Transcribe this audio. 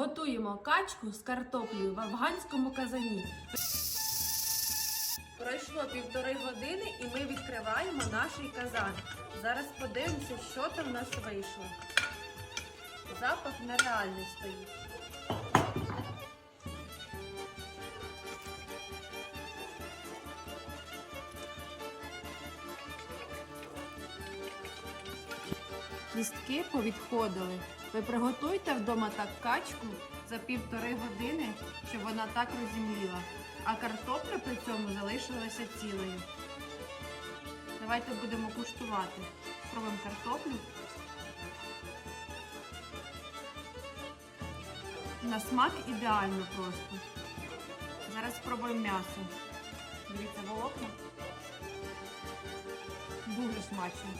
Готуємо качку з картоплею в афганському казані. Пройшло півтори години і ми відкриваємо наш казан. Зараз подивимося, що там в нас вийшло. Запах нереальний стоїть. Кістки повідходили. Ви приготуйте вдома так качку за півтори години, щоб вона так розімліла, а картопля при цьому залишилася цілою. Давайте будемо куштувати. Спробуємо картоплю. На смак ідеально просто. Зараз спробуємо м'ясо. Дивіться, волокна. Дуже смачно.